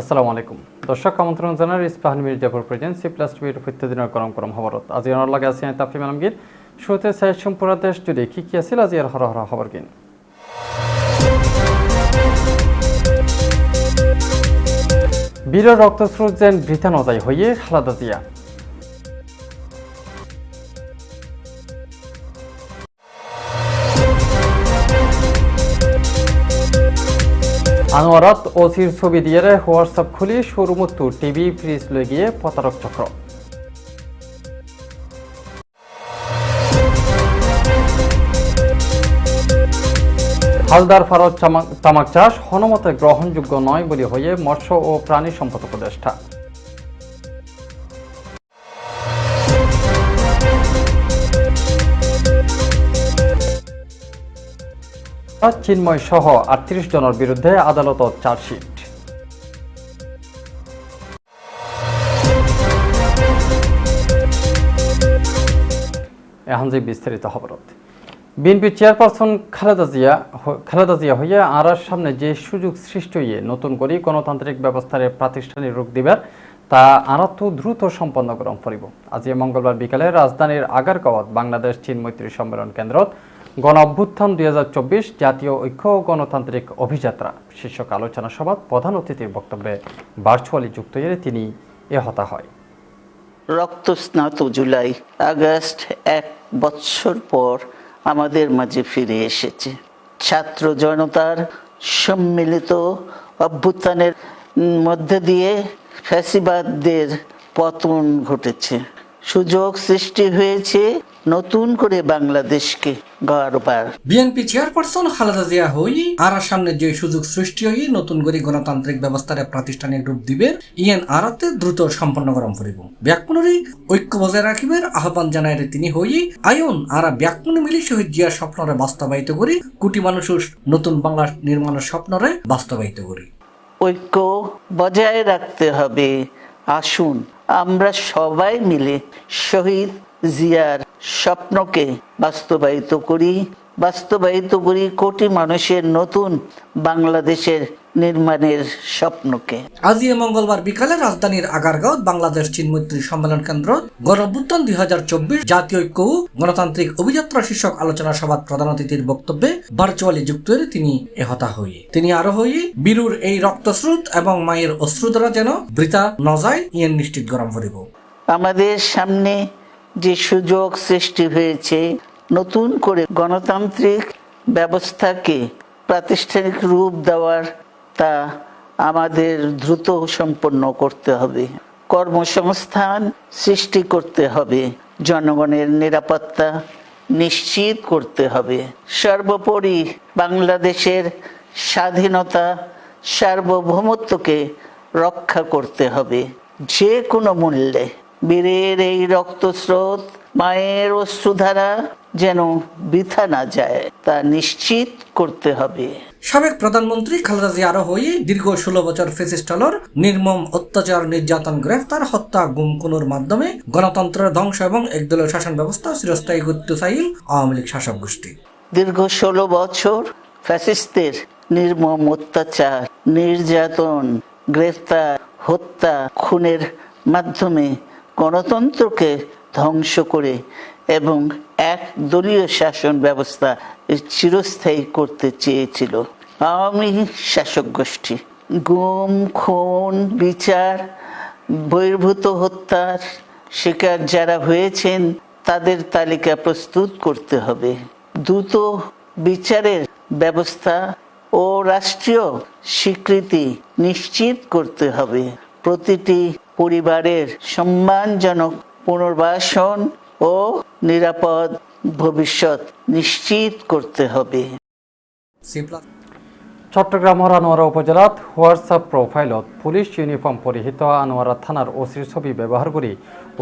আসসালামু আলাইকুম। দর্শক, আমন্ত্রণ জানার Ispahani Mirzapur present C plus টিভির প্রত্যেকদিনের গরম গরম খবরত। আজি অনার লাগে আছে তাফিম আলমগীর। শুরুতে সাইড সম্পূর্ণ দেশ জুড়ে কি কি আছিল, আজি আর হর হর খবর কিন। বীর রক্তস্রোত যেন বৃথা নজাই হইয়ে, খালাদা জিয়া। আনোয়ারত ওসির ছবি দিয়ে হোয়াটসঅ্যাপ খুলি সরুমত্তু টিভি, ফ্রিজ লয়ে গিয়ে প্রতারক চক্র। হালদার ফারত তামাক চাষ হনমতে গ্রহণযোগ্য নয় বলে হয়ে মৎস্য ও প্রাণী সম্পদ উপদেষ্টা। চিন্ময় সহ আটত্রিশ জনের বিরুদ্ধে আদালতত চার্জশিট। এখন যে বিস্তারিত বিএনপি চেয়ারপারসন খালেদা জিয়া খালেদা জিয়া হইয়া আরার সামনে যে সুযোগ সৃষ্টি হইয়ে নতুন করে গণতান্ত্রিক ব্যবস্থার প্রাতিষ্ঠানিক রূপ দিবার তা আরাত্ম দ্রুত সম্পন্ন করম করিব আজি মঙ্গলবার বিকালে রাজধানীর আগারগাঁওত বাংলাদেশ চীন মৈত্রী সম্মেলন কেন্দ্রত গণ অভ্যুত্থান দু হাজার চব্বিশ জাতীয় ঐক্য গণতান্ত্রিক অভিযাত্রা। শীর্ষক আলোচনা সভাত প্রধান অতিথির বক্তব্যে ভার্চুয়ালি যুক্ত হয়ে তিনি এ হতা হয়। রক্ত রক্তস্নাত জুলাই আগস্ট এক বৎসর পর আমাদের মাঝে ফিরে এসেছে। ছাত্র জনতার সম্মিলিত অভ্যুত্থানের মধ্যে দিয়ে ফ্যাসিবাদদের পতন ঘটেছে। সুযোগ সৃষ্টি হয়েছে নতুন করে বাংলাদেশকে গড়বার। বিএনপি চেয়ারপারসন খালেদা জিয়া হই আর সামনে যে সুযোগ সৃষ্টি হই নতুন করে গণতান্ত্রিক ব্যবস্থার প্রাতিষ্ঠানিক রূপ দিবের ইয়েন আরাতে দ্রুত সম্পন্ন গরম করিব। ব্যাকমনরি ঐক্য বজায় রাখিবের আহ্বান জানায় তিনি হই আয়ন আরা ব্যাকমনি মিলি শহীদ জিয়ার স্বপ্নরে বাস্তবায়িত করি কোটি মানুষের নতুন বাংলা নির্মাণের স্বপ্নরে বাস্তবায়িত করি। ঐক্য বজায় রাখতে হবে। আসুন আমরা সবাই মিলে শহীদ জিয়ার স্বপ্নকে বাস্তবায়িত করি। বাস্তবায়িত করি কোটি মানুষের নতুন বাংলাদেশের নির্মাণের স্বপ্নকে। আজি মঙ্গলবার বিকালে রাজধানীর আগারগাঁও বাংলাদেশ চীন মৈত্রী সম্মেলন কেন্দ্র গণভুত্থান দুই হাজার চব্বিশ জাতীয় ঐক্য গণতান্ত্রিক অভিযাত্রা শীর্ষক আলোচনা সভার প্রধান অতিথির বক্তব্যে ভার্চুয়ালি যুক্ত হয়ে তিনি এহতা হই তিনি আরও হই বীরুর এই রক্তস্রোত এবং মায়ের অশ্রু দ্বারা যেন বৃতা নজায় ইয়েন নিশ্চিত গরম করিব আমাদের সামনে যে সুযোগ সৃষ্টি হয়েছে নতুন করে গণতান্ত্রিক ব্যবস্থাকে প্রাতিষ্ঠানিক রূপ দেওয়ার তা আমাদের দ্রুত সম্পন্ন করতে হবে। কর্মসংস্থান সৃষ্টি করতে হবে। জনগণের নিরাপত্তা নিশ্চিত করতে হবে। সর্বোপরি বাংলাদেশের স্বাধীনতা সার্বভৌমত্বকে রক্ষা করতে হবে। যে কোনো মূল্যে বীরের এই রক্তস্রোত মায়ের অশ্রুধারা যেন বৃথা না যায় তা নিশ্চিত করতে হবে। সাবেক প্রধানমন্ত্রী খালেদা জিয়া আরও হয়ে দীর্ঘ ষোলো বছর ফেসিস্টলর নির্মম অত্যাচার নির্যাতন গ্রেফতার হত্যা গুম খুনের মাধ্যমে গণতন্ত্রের ধ্বংস এবং একদলীয় শাসন ব্যবস্থা চিরস্থায়ী করতে চাইল আওয়ামী লীগ শাসক গোষ্ঠী। দীর্ঘ ষোলো বছর ফ্যাসিস্টদের নির্মম অত্যাচার নির্যাতন গ্রেফতার হত্যা খুনের মাধ্যমে গণতন্ত্রকে ধ্বংস করে এবং এক দলীয় শাসন ব্যবস্থা চিরস্থায়ী করতে চেয়েছিল। আওয়ামী শাসক গোষ্ঠী। গুম, খুন, বিচার, বহির্ভূত হত্যার শিকার যারা হয়েছেন, তাদের তালিকা প্রস্তুত করতে হবে। দ্রুত বিচারের ব্যবস্থা ও রাষ্ট্রীয় স্বীকৃতি নিশ্চিত করতে হবে। প্রতিটি পরিবারের সম্মানজনক পুনর্বাসন ও নিরাপদ ভবিষ্যৎ নিশ্চিত করতে হবে। চট্টগ্রামের আনোয়ারা উপজেলাত হোয়াটসঅ্যাপ প্রোফাইলত পুলিশ ইউনিফর্ম পরিহিত আনোয়ারা থানার ওসির ছবি ব্যবহার করি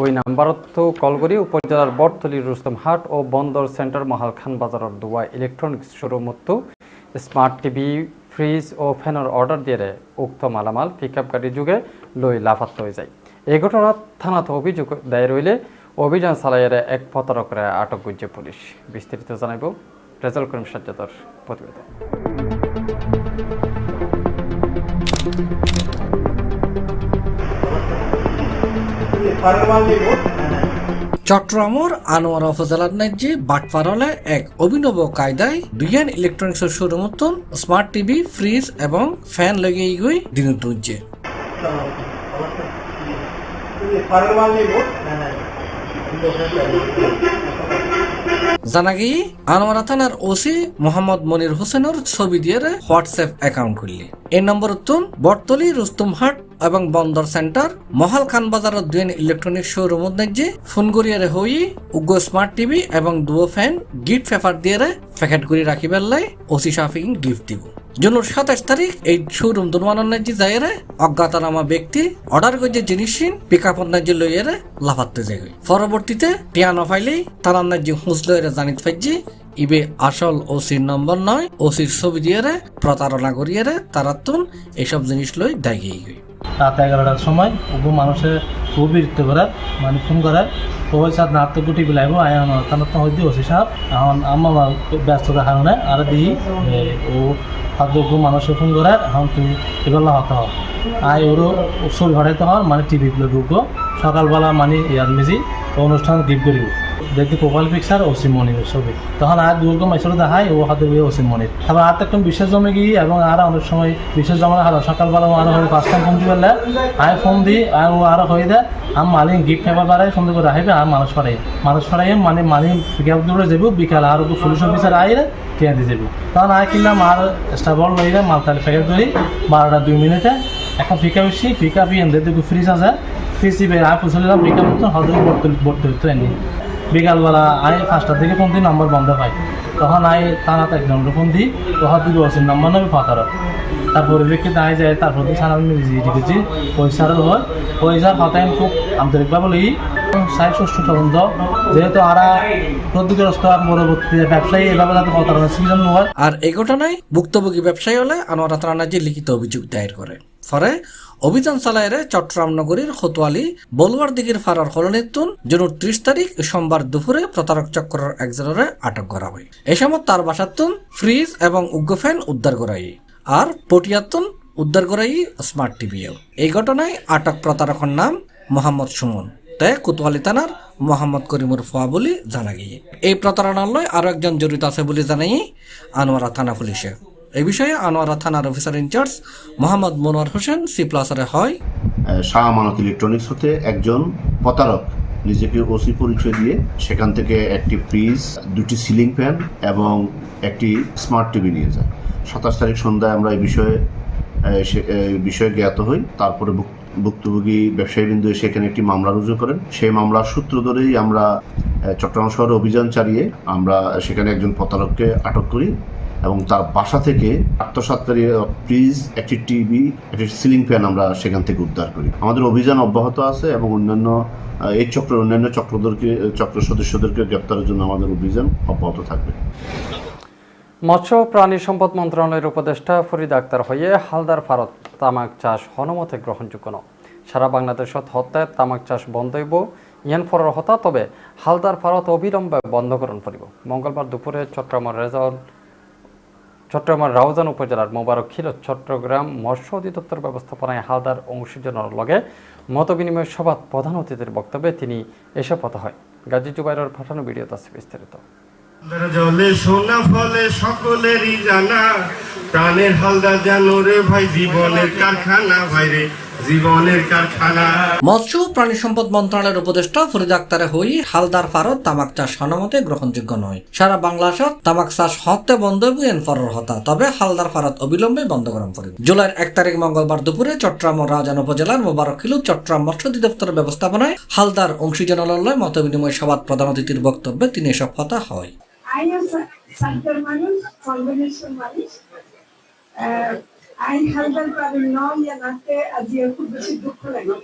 ওই নাম্বারত কল করি উপজেলার বটতলি রুস্তমহাট ও বন্দর সেন্টার মহাল খান বাজারের দুয়া ইলেকট্রনিক্স শোরুমতো স্মার্ট টিভি ফ্রিজ ও ফ্যানের অর্ডার দিয়ে উক্ত মালামাল পিক আপ গাড়ি যুগে লই লাফাত লই যায়। এই ঘটনাত থানাতে অভিযোগ দায়ের হইলে অভিযান চালাইয়ের এক প্রতারকরে আটক করছে পুলিশ। বিস্তারিত জানাইব রেজাল করিম সাজ্জাদর প্রতিবেদন। চট্টগ্রামের আনোয়ারা উপজেলার ন্যায্যে বাটপাড়ালে এক অভিনব কায়দায় দুইয়ান ইলেকট্রনিক্সের শোরুম মতন স্মার্ট টিভি ফ্রিজ এবং ফ্যান লেগেই গই দিন তুলছে। জানা গিয়ে আনোয়ারা থানার ওসি মোহাম্মদ মনির হোসেনের ছবি দিয়ে হোয়াটসঅ্যাপ অ্যাকাউন্ট খুললি। এই নম্বর তুন বটতলি, রুস্তুমহাট এবং বন্দর সেন্টার, মহাল খান বাজারের দুয়েন ইলেকট্রনিক শোরুম যে ফোন করিয়ারে হই, উগ্র স্মার্ট টিভি এবং দুও ফ্যান গিফট পেপার দিয়ে প্যাকেট করে রাখিবার লাই ওসি শাফিং গিফট দিব। জুনুর সাতাশ তারিখ এই শোরুম দুর্মানের যে যাইরে অজ্ঞাতনামা ব্যক্তি অর্ডার করে জিনিস পিক আপ যে লইয়ারে লাফাতে যাই পরবর্তীতে পিয়ানো ফাইলেই তারান্নার যে হুঁস লইয়ারে জানিত পাইছি ইবে আসল ওসির নম্বর নয়, ওসির ছবি দিয়ে প্রতারণা করিয়ে তারাতুন এইসব জিনিস লই দায় গিয়ে গই। রাত এগারোটার সময় ওগো মানুষের খুব বিরক্ত করার মানে ফোন করার ওই সাথ না তো গুটি বিলাইব আয় আমার তার তো হইতে ওসি সাহেব, এখন আমার ব্যস্ততার কারণে আর দিই ও হয়তো মানুষের ফোন করার এখন তুমি এবার হতে হও। আয় ওরও উৎসব ঘটাইতে হওয়ার মানে টিভিগুলো ঢুকবো। সকালবেলা মানে ইয়ার মেজি, অনুষ্ঠান গিফট করিব। দেখি প্রোফাইল পিকচার ওসি মনির ছবি তখন আর দুর্গ মাইসরে দেখায়, ও হাতে বই ওসি মনির তারপর আর একটা বিশেষ জমে গিয়ে এবং আর অনেক সময় বিশেষ জমা হারা সকালবেলা আরও হয়ে পাঁচটা ফোন দিবে আয় ফোন দিই আর ও আরও হয়ে দেয় আম মালিক গিফট পেপার বাড়াই সুন্দর করে রাখবে, আর মানুষ পাড়াই মানুষ পাড়াই মানে মালিক পিকআপ দূরে যাব বিকাল আর ওকে পুলিশ অফিসার আইরে টিয়া দিয়ে যাব তখন আয় কিনলাম, আর স্টাবল লইলে মালতালি প্যাকেট ধরি, বারোটা দুই মিনিটে। এখন ফিকা বেশি ফিকা পিএন দেখি ফ্রিজ আছে। ফ্রিজ দিবে আর পুষলিলাম ফিকা মতো ভর্তি ভর্তি হতো এমনি বিকালবেলা আই পাঁচটার দিকে ফোন দিই নম্বর বন্ধ পাই। তখন আয় থানাতে এক নম্বর ফোন দিই, তখন দিকে ওসির নম্বর নেবে ফাঁকার তার পরিপ্রেক্ষিতে আই যায়, তারপর দিয়ে সারা আমি জিডি করছি। পয়সারও হয় পয়সার হতায় খুব আন্তরিকভাবে লই সাই ষষ্ঠ তদন্ত। যেহেতু আরা ক্ষতিগ্রস্ত আর পরবর্তী ব্যবসায়ী এভাবে যাতে প্রতারণার সৃজন হয় আর এই ঘটনায় ভুক্তভোগী ব্যবসায়ী হলে আনোয়ারা যে লিখিত অভিযোগ দায়ের করে। ফলে অভিযান চালায় চট্টগ্রাম নগরীর খোতোয়ালি বলুয়ার দিকের ফারার হলনেতুন জুনুর ত্রিশ তারিখ সোমবার দুপুরে প্রতারক চক্রের একজনের আটক করা হয়। এ সময় তার বাসাতুন ফ্রিজ এবং উগ্র ফ্যান উদ্ধার করাই। আর পটিয়াতুন উদ্ধার করাই স্মার্ট টিভিও। এই ঘটনায় আটক প্রতারকের নাম মোহাম্মদ সুমন। তাই কোতোয়ালি থানার মোহাম্মদ করিমুর ফোয়া বলে জানা গিয়ে। এই প্রতারণালয় আরও একজন জড়িত আছে বলে জানাই আনোয়ারা থানা পুলিশে। এই বিষয়ে আনোয়ারা থানার officer in charge Mohammad Monowar Hossain C প্লাসারে হয়। শাহ আমানত ইলেকট্রনিক্স হতে একজন প্রতারক নিজেকে ওসি পরিচয় দিয়ে সেখান থেকে একটি ফ্রিজ, দুটি সিলিং ফ্যান এবং একটি স্মার্ট টিভি নিয়ে যায়। সাতাশ তারিখ সন্ধ্যায় আমরা এই বিষয়ে বিষয়ে জ্ঞাত হই। তারপরে ভুক- ভুক্তভোগী ব্যবসায়ীবৃন্দ এসে এখানে একটি মামলা রুজু করেন। সেই মামলার সূত্র ধরেই আমরা চট্টগ্রাম শহরে অভিযান চালিয়ে আমরা সেখানে একজন প্রতারককে আটক করি। এবং তার বাসা থেকে আত্মসাতকারী ফ্রিজ একটি টিভি একটি সিলিং ফ্যান আমরা সেখান থেকে উদ্ধার করি। আমাদের অভিযান অব্যাহত আছে এবং অন্যান্য এই চক্রের অন্যান্য চক্রদেরকে, চক্র সদস্যদেরকে গ্রেপ্তারের জন্য আমাদের অভিযান অব্যাহত থাকবে। মৎস্য প্রাণী সম্পদ মন্ত্রণালয়ের উপদেষ্টা ফরিদ আক্তার হয়ে হালদার ভারত তামাক চাষ হনমতে গ্রহণযোগ্য ন। সারা বাংলাদেশত হত্যায় তামাক চাষ বন্ধ হইব, ইয়ান ফরের হতা, তবে হালদার ভারত অবিলম্বে বন্ধকরণ করিব। মঙ্গলবার দুপুরে চট্টগ্রামের রেজাউল চট্টগ্রামের রাউজান উপজেলার মোবারক খিল চট্টগ্রাম মৎস্য অধিদপ্তর ব্যবস্থাপনায় হালদার অংশীজনের লগে মত বিনিময় সভাত প্রধান অতিথির বক্তব্যে তিনি এসব কথা হয়। গাজী জুবাইরের পাঠানো ভিডিও আছে বিস্তারিত। জলে সোনা ফলে সকলেরই জানা, প্রাণের জানো রে ভাই, জীবনের কারখানা জীবনের কারখানা। মৎস্য প্রাণী সম্পদ মন্ত্রণালয়ের উপদেষ্টা ফরিদ আক্তারে হই হালদার ফারত তামাক চাষ হনমতে গ্রহণযোগ্য নয়। সারা বাংলাদেশত তামাক চাষ হতে বন্ধ হইব এন ফরের হতা তবে হালদার ফারত অবিলম্বে বন্ধ করাম করিব। জুলাইয়ের এক তারিখ মঙ্গলবার দুপুরে চট্টগ্রাম ও রাজান উপজেলার মোবারকিলু চট্টগ্রাম মৎস্য অধিদপ্তরের ব্যবস্থাপনায় হালদার অংশীজনালয় মত বিনিময় সভাত প্রধান অতিথির বক্তব্যে তিনি এসব কথা হয়। মানুষ মানুষ আহ, আইন হালদার পাবেন ন, ইয়া নাতে আজি খুব বেশি দুঃখ লাগে।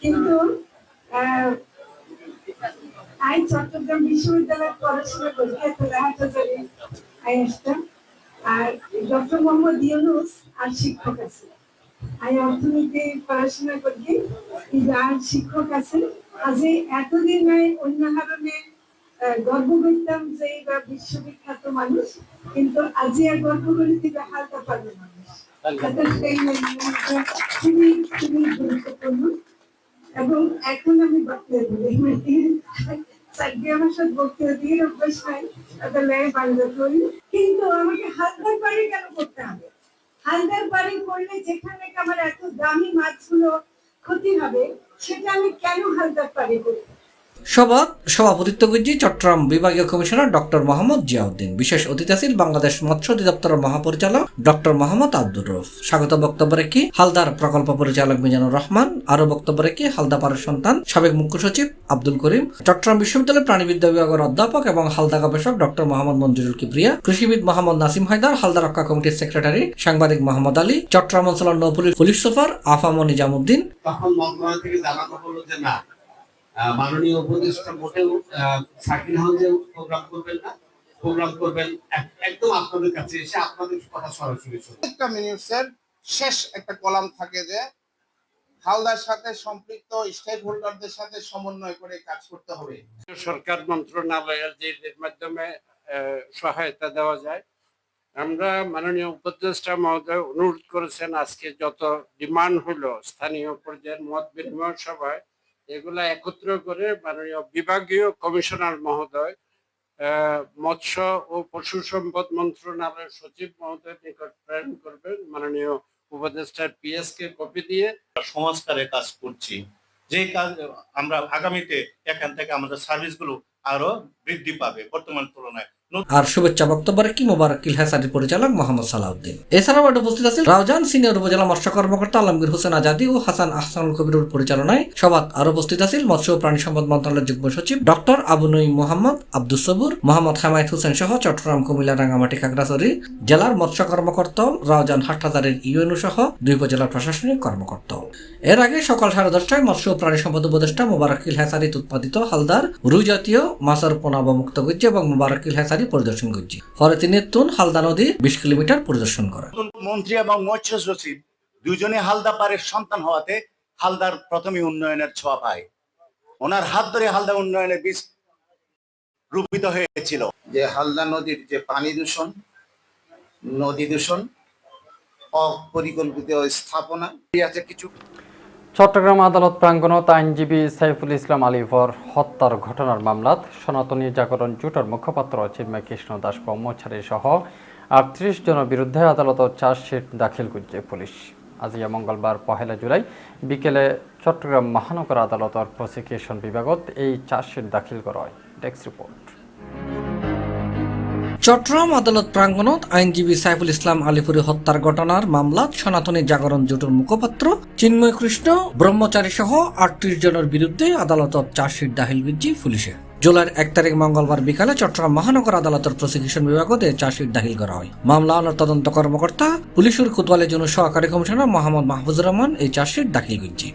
কিন্তু আইন চট্টগ্রাম বিশ্ববিদ্যালয়ে পড়াশোনা করি এত জানি, আই আসতাম। আর ডক্টর মোহাম্মদ ইউনুস আর শিক্ষক আছে। আমি অর্থনীতি পড়াশোনা করি, কিন্তু আর শিক্ষক আছে। আজি এতদিন অন্য কারণে গর্ব করতাম যে বা বিশ্ববিখ্যাত মানুষ কিন্তু আজি আর গর্ব করি দিবে হালকা পাবে মানুষ। মানে খুবই খুবই গুরুত্বপূর্ণ। এবং এখন আমি বক্তব্য দিই সাইডে আমার সাথে বক্তব্য দিয়ে অভ্যাস নাই তাহলে বাংলা করি কিন্তু আমাকে হালদার বাড়ি কেন করতে হবে? হালদার বাড়ি করলে যেখানে আমার এত দামি মাছগুলো ক্ষতি হবে সেটা আমি কেন হালদার বাড়ি করি সভাত সভাপতিত্ব করছি চট্টগ্রাম বিভাগীয় কমিশনার ডক্টর মোহাম্মদ জিয়াউদ্দিন, বিশেষ অতিথি আছেন বাংলাদেশ মৎস্য অধিদপ্তরের মহাপরিচালক ডক্টর মোহাম্মদ আব্দুর রফ স্বাগত বক্তব্য রেখে হালদার প্রকল্প পরিচালক মিজানুর রহমান আরও বক্তব্য রেখে হালদা পাড়ার সন্তান, সাবেক মুখ্য সচিব আব্দুল করিম, চট্টগ্রাম বিশ্ববিদ্যালয়ের প্রাণীবিদ্যা বিভাগের অধ্যাপক এবং হালদা গবেষক ডক্টর মোহাম্মদ মঞ্জুরুল কিপ্রিয়া কৃষিবিদ মোহাম্মদ নাসিম হায়দার, হালদা রক্ষা কমিটির সেক্রেটারি সাংবাদিক মোহাম্মদ আলী, চট্টগ্রাম অঞ্চলের নৌপুলিশ পুলিশ সুপার আফাম নিজামুদ্দিন। তখন মন্ত্রণালয় থেকে জানানো হলো যে না মাননীয় উপদেষ্টা মোটেও সাকিন হাউজে প্রোগ্রাম করবেন না। প্রোগ্রাম করবেন একদম আপনাদের কাছে এসে আপনাদের কথা সরাসরি একটা মিনিটসের শেষ একটা কলাম থাকে যে হালদার সাথে সম্পৃক্ত স্টেক হোল্ডারদের সাথে সমন্বয় করে কাজ করতে হবে। সরকার মন্ত্রণালয়ের যে এর মাধ্যমে আহ, সহায়তা দেওয়া যায়। আমরা মাননীয় উপদেষ্টা মহোদয় অনুরোধ করেছেন আজকে যত ডিমান্ড হলো স্থানীয় পর্যায়ের মত বিনিময় সভায় এগুলা একত্র করে মাননীয় বিভাগীয় কমিশনার মহোদয় মৎস্য ও পশু সম্পদ মন্ত্রণালয়ের সচিব মহোদয় নিকট প্রেরণ করবেন। মাননীয় উপদেষ্টার পিএস কে কপি দিয়ে সংস্কারের কাজ করছি। যে কাজ আমরা আগামীতে এখান থেকে আমাদের সার্ভিসগুলো আরও বৃদ্ধি পাবে বর্তমান তুলনায়। আর শুভেচ্ছা বক্তব্য রাখি মোবারক ইলহাসারির পরিচালক মোহাম্মদ সালাউদ্দিন। এছাড়াও উপস্থিত আছেন রাউজান সিনিয়র উপজেলা মৎস্য কর্মকর্তা আলমগীর হোসেন আজাদি ও হাসান আহসানুল কবিরুর পরিচালনায় সভাত আরও উপস্থিত আছেন মৎস্য প্রাণী সম্পদ মন্ত্রণালয়ের যুগ্ম সচিব ডক্টর আবু নঈম মোহাম্মদ, আব্দুস সবুর, মোহাম্মদ হামায়ত হোসেন সহ চট্টগ্রাম, কুমিল্লা, রাঙ্গামাটি, খাগড়াছড়ি জেলার মৎস্য কর্মকর্তা রাউজান হাটহাজারের ইউএনও সহ দুই উপজেলার প্রশাসনিক কর্মকর্তা। এর আগে সকাল সাড়ে দশটায় মৎস্য প্রাণী সম্পদ উপদেষ্টা মোবারকিল হেসারিত উৎপাদিত হালদার রু জাতীয় মাছের পোনা অবমুক্ত করছে এবং মোবারকিল হেসারি পরিদর্শন করছে। পরে তিনি তুন হালদা নদী বিশ কিলোমিটার পরিদর্শন করেন মন্ত্রী এবং মৎস্য সচিব দুজনে হালদা পাড়ের সন্তান হওয়াতে হালদার প্রথমে উন্নয়নের ছোঁয়া পায়। ওনার হাত ধরে হালদা উন্নয়নের বীজ রূপিত হয়েছিল। যে হালদা নদীর যে পানি দূষণ নদী দূষণ অপরিকল্পিত স্থাপনা আছে কিছু চট্টগ্রাম আদালত প্রাঙ্গণত আইনজীবী সাইফুল ইসলাম আলিভর হত্যার ঘটনার মামলাত সনাতনী জাগরণ জোটের মুখপাত্র চিন্ময় কৃষ্ণ দাস ব্রহ্মচারী সহ আটত্রিশ জনের বিরুদ্ধে আদালতত চার্জশিট দাখিল করছে পুলিশ। আজিয়া মঙ্গলবার পহেলা জুলাই বিকেলে চট্টগ্রাম মহানগর আদালতর প্রসিকিউশন বিভাগত এই চার্জশিট দাখিল করা হয়। Desk report. চট্টগ্রাম আদালত প্রাঙ্গণত আইনজীবী সাইফুল ইসলাম আলিপুরি হত্যার ঘটনার মামলাত সনাতনী জাগরণ জোটের মুখপাত্র চিন্ময় কৃষ্ণ, ব্রহ্মচারী সহ আটত্রিশ জনের বিরুদ্ধে আদালতত চার্জশিট দাখিল করছে পুলিশে। জুলাইয়ের এক তারিখ মঙ্গলবার বিকালে চট্টগ্রাম মহানগর আদালতের প্রসিকিউশন বিভাগতে চার্জশিট দাখিল করা হয়। মামলা তদন্ত কর্মকর্তা পুলিশের কোতোয়ালের জন্য সহকারী কমিশনার মোহাম্মদ মাহফুজুর রহমান এই চার্জশিট দাখিল করছে।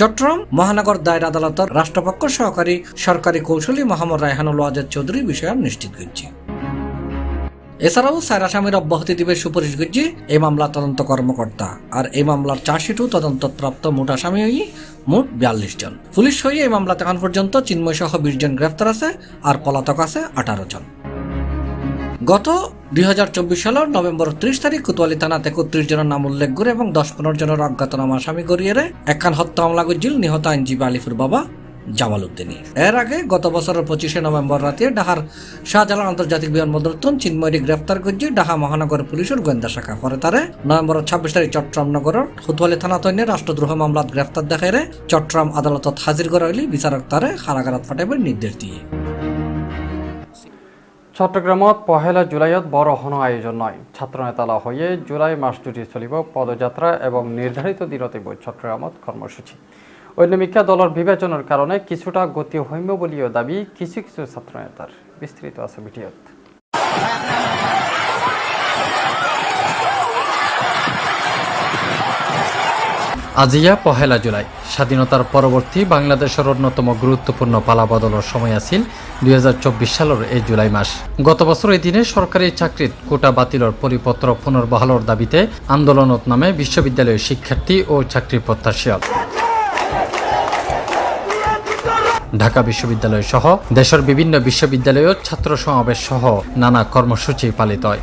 চট্টগ্রাম মহানগর দায়ের আদালতের রাষ্ট্রপক্ষ সহকারী সরকারি কৌশলী মোহাম্মদ রায়হানুল ওয়াজেদ চৌধুরী বিষয় নিশ্চিত করছে। এছাড়াও সাইর আসামির অব্যাহতি দিবে সুপারিশ করছে এই মামলার তদন্ত কর্মকর্তা। আর এই মামলার চার্জশিটও তদন্তপ্রাপ্ত মোট আসামি হই মোট বিয়াল্লিশ জন। পুলিশ হয়ে এই মামলাতে এখন পর্যন্ত চিন্ময় সহ বিশ জন গ্রেফতার আছে আর পলাতক আছে আঠারো জন। গত দুই সালের নভেম্বর ত্রিশ তারিখ কোতোয়ালি থানাতে একত্রিশ জনের নাম উল্লেখ করে এবং দশ পনেরো জনের অজ্ঞাতনামা আসামি গড়িয়ে একখান হত্যা মামলা করছিল নিহত আইনজীবী আলিফুর বাবা জামাল উদ্দিনী। এর আগে গত বছরের পঁচিশে নভেম্বর রাতে ডাহার শাহজালাল আন্তর্জাতিক বিমানবন্দর চিন্ময়ী গ্রেফতার করছে ডাহা মহানগর পুলিশের গোয়েন্দা শাখা। পরে তারে নভেম্বর ছাব্বিশ তারিখ চট্টগ্রাম নগরের হুতওয়ালি থানা তৈন্য রাষ্ট্রদ্রোহ মামলাত গ্রেফতার দেখাই চট্টগ্রাম আদালতত হাজির করা হইলে বিচারক তারে কারাগারাত পাঠাইবার নির্দেশ দিয়ে। চট্টগ্রামত পহেলা জুলাইত বড় হন আয়োজন নয়। ছাত্রনেতালা হয়ে জুলাই মাস জুড়ে চলিব পদযাত্রা এবং নির্ধারিত দিনতে বই চট্টগ্রামত কর্মসূচি। ঐনমিকা দলের বিবেচনার কারণে কিছুটা গতি হইম বলিও দাবি কিছু কিছু ছাত্রনেতার বিস্তৃত আছে ভিডিওত আজিয়া পহেলা জুলাই। স্বাধীনতার পরবর্তী বাংলাদেশের অন্যতম গুরুত্বপূর্ণ পালাবদলের সময় আছিল দুই হাজার চব্বিশ সালের এই জুলাই মাস। গত বছর এই দিনে সরকারি চাকরিত কোটা বাতিলর পরিপত্র পুনর্বহালর দাবিতে আন্দোলনত নামে বিশ্ববিদ্যালয়ের শিক্ষার্থী ও চাকরি প্রত্যাশী। ঢাকা বিশ্ববিদ্যালয় সহ দেশের বিভিন্ন বিশ্ববিদ্যালয়েও ছাত্র সমাবেশ সহ নানা কর্মসূচি পালিত হয়।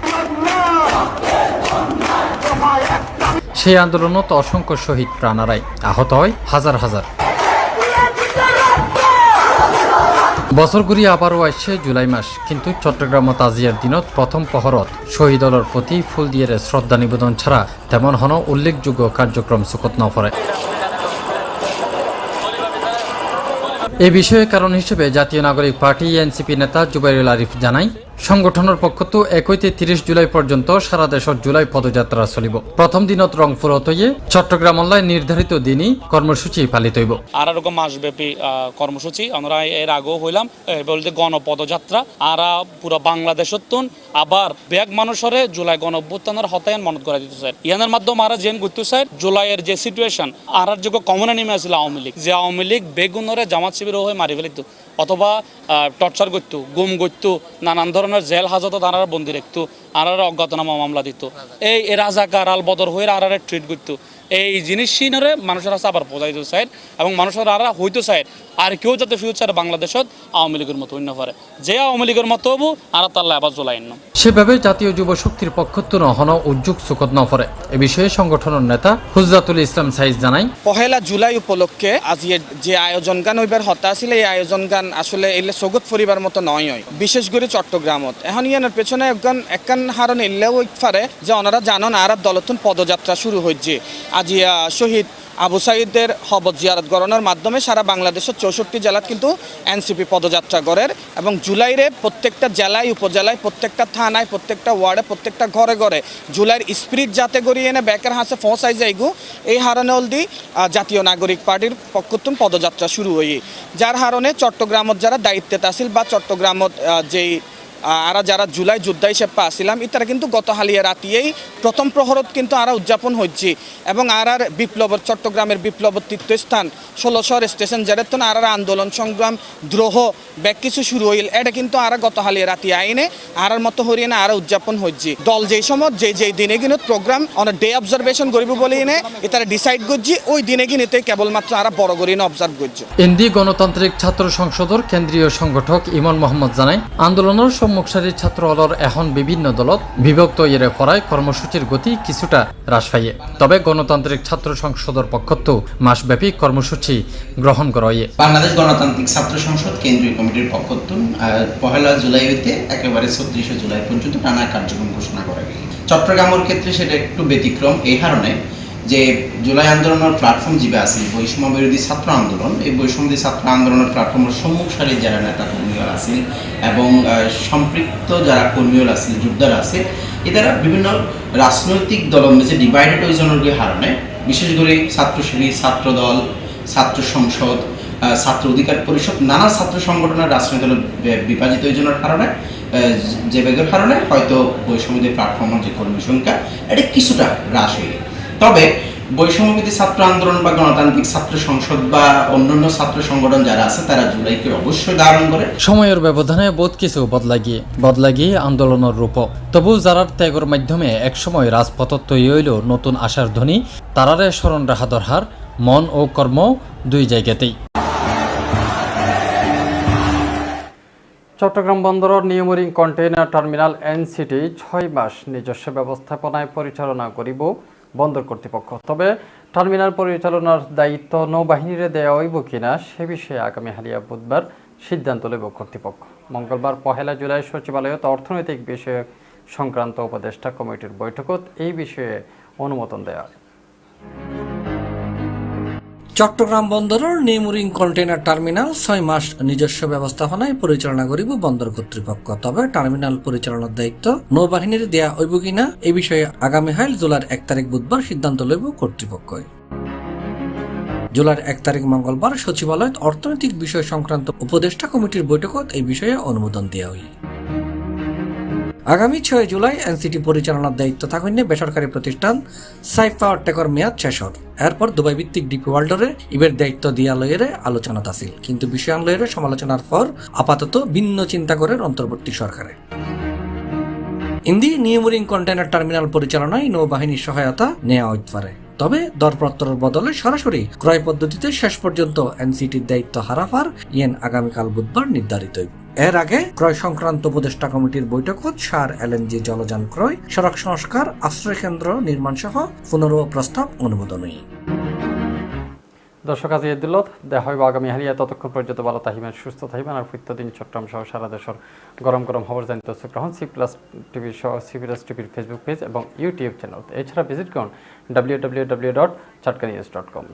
সেই আন্দোলনত অসংখ্য শহীদ প্রাণ হারায় আহত হয় হাজার হাজার। বছর ঘুরিয়ে আবারও আসছে জুলাই মাস, কিন্তু চট্টগ্রাম ও তাজিয়ার দিনত প্রথম পহরত শহীদ দলের প্রতি ফুল দিয়ে শ্রদ্ধা নিবেদন ছাড়া তেমন হন উল্লেখযোগ্য কার্যক্রম সুকত নফরে এ বিষয়ে কারণ হিসেবে জাতীয় নাগরিক পার্টি এনসিপি নেতা জুবাইরুল আরিফ জানাই সংগঠনের পক্ষ তো একইতে তিরিশ জুলাই পর্যন্ত সারা দেশত জুলাই পদযাত্রা চলিব। প্রথম দিনত রংপুরত হইয়ে চট্টগ্রাম অনলাইন নির্ধারিত দিনই কর্মসূচি পালিত হইব। আর এরকম মাসব্যাপী কর্মসূচি আমরা এর আগেও হইলাম বলতে গণপদযাত্রা। আর পুরো বাংলাদেশত তুন আবার ব্যাগ মানুষরে জুলাই গণ অভ্যুত্থানের হতায়ন মনত করে দিতে স্যার ইয়ানের মাধ্যমে আর জেন করতে স্যার জুলাইয়ের যে সিচুয়েশন আর আর যে কমনে নেমে আসছিল আওয়ামী লীগ। যে আওয়ামী লীগ বেগুনরে জামাত শিবির হয়ে মারি ফেলিত। অথবা টর্চার করতো, গুম করতো, নানান ধরনের জেল হাজত তারা বন্দি রাখতো আর অজ্ঞাতনামা মামলা দিত। এই রাজাকার আল বদর হয়ে আর ট্রিট করতো। এই জিনিস সিনরে মানুষের কাছে আবার বোঝাইতে চায় এবং মানুষের আর হইতে চায়। আর কেউ যাতে ফিউচার বাংলাদেশত আওয়ামী লীগের মতো অন্য পারে। যে আওয়ামী লীগের মতো হব আর তার আবার জ্বলাই না সেভাবে জাতীয় যুব শক্তির পক্ষত্ব নহন উদ্যোগ সুকত নফরে এ বিষয়ে সংগঠনের নেতা হুজরাতুল ইসলাম সাইজ জানাই। পহেলা জুলাই উপলক্ষে আজি যে আয়োজন গান হইবার হতা আছিল এই আয়োজন গান আসলে এলে সগত পরিবার মতো নয় হয়। বিশেষ করে চট্টগ্রামত। এখন ইয়ানোর পেছনে একজন একখান হারণ এলেও পারে যে ওনারা জানন আর দলতন পদযাত্রা শুরু হয়েছে আহ, শহীদ আবু সাইদের হবত জিয়ারত গণনার মাধ্যমে সারা বাংলাদেশের চৌষট্টি জেলাত কিন্তু এনসিপি পদযাত্রা করের এবং জুলাইরে প্রত্যেকটা জেলায় উপজেলায় প্রত্যেকটা থানায় প্রত্যেকটা ওয়ার্ডে প্রত্যেকটা ঘরে ঘরে জুলাইয়ের স্পিরিট যাতে করিয়ে এনে ব্যাকের হাসে পৌঁছাই যাইগু এই হারণে অলদি জাতীয় নাগরিক পার্টির পক্ষতুন পদযাত্রা শুরু হয়ে যার হারণে চট্টগ্রামত যারা দায়িত্বে আসিল বা চট্টগ্রামত যেই আরা যারা জুলাই যোদ্ধা হিসেবে আসিলাম ইতারা কিন্তু গত হালিয়া রাতিয়েই প্রথম প্রহরত কিন্তু আরা উদযাপন হচ্ছে এবং আর আর বিপ্লব, চট্টগ্রামের বিপ্লব তীর্থস্থান, ষোলোশহর স্টেশন যেটা তো আর আন্দোলন সংগ্রাম দ্রোহ ব্যাক কিছু শুরু হইল, এটা কিন্তু আর গত হালিয়া রাতি আইনে আর মতো হরিয়ানা আর উদযাপন হচ্ছে দল যেই সময় যে যেই দিনে কিন্তু প্রোগ্রাম অন ডে অবজারভেশন করিব বলে এনে এটারা ডিসাইড করছি, ওই দিনে কিনেতে কেবলমাত্র আর বড় করে অবজার্ভ করছে। এনডি গণতান্ত্রিক ছাত্র সংসদর কেন্দ্রীয় সংগঠক ইমন মোহাম্মদ জানাই আন্দোলনের সম্মুখ সারির ছাত্র হলর এখন বিভিন্ন দলত বিভক্ত ইয়েরে পড়ায় কর্মসূচির গতি কিছুটা হ্রাস পাইয়ে। তবে গণতান্ত্রিক ছাত্র সংসদর পক্ষত্ব মাসব্যাপী কর্মসূচি গ্রহণ করা ইয়ে বাংলাদেশ গণতান্ত্রিক ছাত্র সংসদ কেন্দ্রীয় কমিটির পক্ষতুন পহেলা জুলাই হইতে একেবারে ছত্রিশে জুলাই পর্যন্ত নানা কার্যক্রম ঘোষণা করা গেল চট্টগ্রামের ক্ষেত্রে সেটা একটু ব্যতিক্রম, এই কারণে যে জুলাই আন্দোলনের প্ল্যাটফর্ম যেবে আছে বৈষম্য বিরোধী ছাত্র আন্দোলন, এই বৈষম্য ছাত্র আন্দোলনের প্ল্যাটফর্মের সম্মুখ সারির যারা নেতা কর্মীরা আছে এবং সম্পৃক্ত যারা কর্মীরা আছে যোদ্ধারা আছে এরা বিভিন্ন রাজনৈতিক দল মধ্যে ডিভাইডেড ওইজনের কারণে বিশেষ করে ছাত্র শিবির ছাত্র দল, ছাত্র সংসদ ছাত্র অধিকার পরিষদ, নানা ছাত্র সংগঠনের রাজনৈতিক বিভাজিত ওইজনের কারণে যে বেগের কারণে হয়তো বৈষম্যদী প্ল্যাটফর্মের যে কর্মী সংখ্যা, এটা কিছুটা হ্রাস হয়ে তবে বৈষম্যবিধি ছাত্র আন্দোলন বা গণতান্ত্রিক ছাত্র সংসদ বা অন্যান্য ছাত্র সংগঠন যারা আছে তারা জুলাইকে অবশ্যই ধারণ করে। সময়ের ব্যবধানে বোধ কিছু বদলা গিয়ে বদলা গিয়ে আন্দোলনের রূপ তবু যারার ত্যাগের মাধ্যমে একসময় রাজপথত তৈরি হইল নতুন আশার ধ্বনি তারারে স্মরণ রাখা দরকার মন ও কর্ম দুই জায়গাতেই। চট্টগ্রাম বন্দরের নিয়মরিং কন্টেইনার টার্মিনাল এনসিটি ছয় মাস নিজস্ব ব্যবস্থাপনায় পরিচালনা করিব। বন্দর কর্তৃপক্ষ। তবে টার্মিনাল পরিচালনার দায়িত্ব নৌবাহিনীরে দেয়া হইব কিনা সে বিষয়ে আগামী হালিয়া বুধবার সিদ্ধান্ত লেব কর্তৃপক্ষ। মঙ্গলবার পহেলা জুলাই সচিবালয়ত অর্থনৈতিক বিষয়ক সংক্রান্ত উপদেষ্টা কমিটির বৈঠকত এই বিষয়ে অনুমোদন দেওয়া হয়। চট্টগ্রাম বন্দরের নেমুরিং কন্টেইনার টার্মিনাল ছয় মাস নিজস্ব ব্যবস্থাপনায় পরিচালনা করিব বন্দর কর্তৃপক্ষ। তবে টার্মিনাল পরিচালনার দায়িত্ব নৌবাহিনীর দেয়া হইব কিনা, এ বিষয়ে আগামী হাইল জুলাইয়ের এক তারিখ বুধবার সিদ্ধান্ত লইব কর্তৃপক্ষ জুলাইয়ের এক তারিখ মঙ্গলবার সচিবালয়ত অর্থনৈতিক বিষয় সংক্রান্ত উপদেষ্টা কমিটির বৈঠকত এই বিষয়ে অনুমোদন দেওয়া হয় আগামী ছয় জুলাই এনসিটি পরিচালনার দায়িত্ব থাকেন বেসরকারি প্রতিষ্ঠান সাইফা টেকর মেয়াদ শেষ হর এরপর দুবাই ভিত্তিক ডিপি ওয়ার্ল্ডরে ইবের দায়িত্ব দিয়া লয়েরে আলোচনা আসিল কিন্তু বিষয়ান সমালোচনার পর আপাতত ভিন্ন চিন্তা করেন অন্তর্বর্তী সরকারে। ইন্দি নিয়মরিং কন্টেনার টার্মিনাল পরিচালনায় নৌবাহিনীর সহায়তা নেওয়া হইতে পারে। তবে দরপত্রের বদলে সরাসরি ক্রয় পদ্ধতিতে শেষ পর্যন্ত এনসিটির দায়িত্ব হারাফার ইয়েন আগামীকাল বুধবার নির্ধারিত হইব। এর আগে ক্রয় সংক্রান্ত উপদেষ্টা কমিটির বৈঠকত সার এলএনজি জলযান ক্রয়, সড়ক সংস্কার, আশ্রয় কেন্দ্র নির্মাণ সহ পুনর প্রস্তাব অনুমোদনই। দর্শক, আজ দিলত দেখা হইব আগামী হারিয়া ততক্ষণ পর্যন্ত ভালো থাকিবেন, সুস্থ থাকিবেন আর প্রত্যেকদিন চট্টগ্রাম সহ সারা দেশের গরম গরম খবর জানিতে রাখুন সি প্লাস টিভি সহ, সি প্লাস টিভির ফেসবুক পেজ এবং ইউটিউব চ্যানেল এছাড়া ভিজিট করুন ডাব্লিউ ডাব্লিউ ডাব্লিউ ডট চাটকা নিউজ ডট কম